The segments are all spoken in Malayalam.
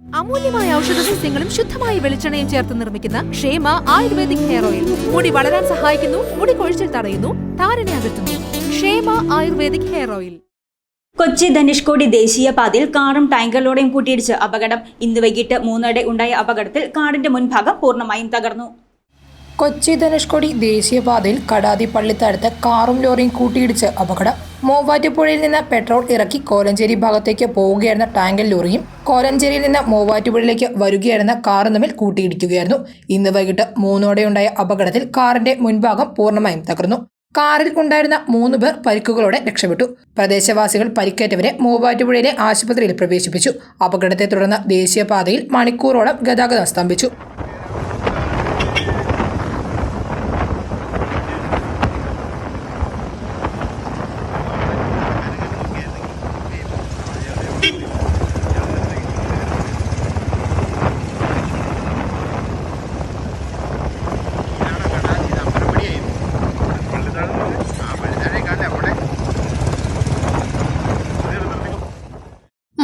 അമൂല്യമായ ഔഷധ സസ്യങ്ങളും ശുദ്ധമായ വെളിച്ചെണ്ണയും ചേർത്ത് നിർമ്മിക്കുന്ന ക്ഷേമ ആയുർവേദിക് ഹെയർ ഓയിൽ. മുടി വളരാൻ സഹായിക്കുന്നു മുടി കൊഴിച്ചിൽ തടയുന്നു താരനെ അകറ്റുന്നു. Kshema ayurvedic hair oil. Kochi Dhanushkodi ദേശീയപാതയിൽ കാറും ടാങ്കറിലൂടെയും കൂട്ടിയിടിച്ച് അപകടം. ഇന്ന് വൈകിട്ട് മൂന്നോടെ ഉണ്ടായ അപകടത്തിൽ കാറിന്റെ മുൻഭാഗം പൂർണമായും തകർന്നു. കൊച്ചി ധനുഷ്കോടി ദേശീയപാതയിൽ കടാതി പള്ളിത്തടുത്ത് കാറും ലോറിയും കൂട്ടിയിടിച്ച് അപകടം. മൂവാറ്റുപുഴയിൽ നിന്ന് പെട്രോൾ ഇറക്കി കോലഞ്ചേരി ഭാഗത്തേക്ക് പോവുകയായിരുന്ന ടാങ്കൽ ലോറിയും കോലഞ്ചേരിയിൽ നിന്ന് മൂവാറ്റുപുഴയിലേക്ക് വരികയായിരുന്ന കാറും തമ്മിൽ കൂട്ടിയിടിക്കുകയായിരുന്നു. ഇന്ന് വൈകിട്ട് മൂന്നോടെയുണ്ടായ അപകടത്തിൽ കാറിന്റെ മുൻഭാഗം പൂർണമായും തകർന്നു. കാറിൽ ഉണ്ടായിരുന്ന മൂന്ന് പേർ പരിക്കുകളോടെ രക്ഷപ്പെട്ടു. പ്രദേശവാസികൾ പരിക്കേറ്റവരെ മൂവാറ്റുപുഴയിലെ ആശുപത്രിയിൽ പ്രവേശിപ്പിച്ചു. അപകടത്തെ തുടർന്ന് ദേശീയപാതയിൽ മണിക്കൂറോളം ഗതാഗതം സ്തംഭിച്ചു.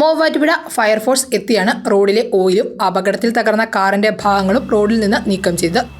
മൂവാറ്റുപുഴ ഫയർഫോഴ്സ് എത്തിയാണ് റോഡിലെ ഓയിലും അപകടത്തിൽ തകർന്ന കാറിന്റെ ഭാഗങ്ങളും റോഡിൽ നിന്ന് നീക്കം ചെയ്തത്.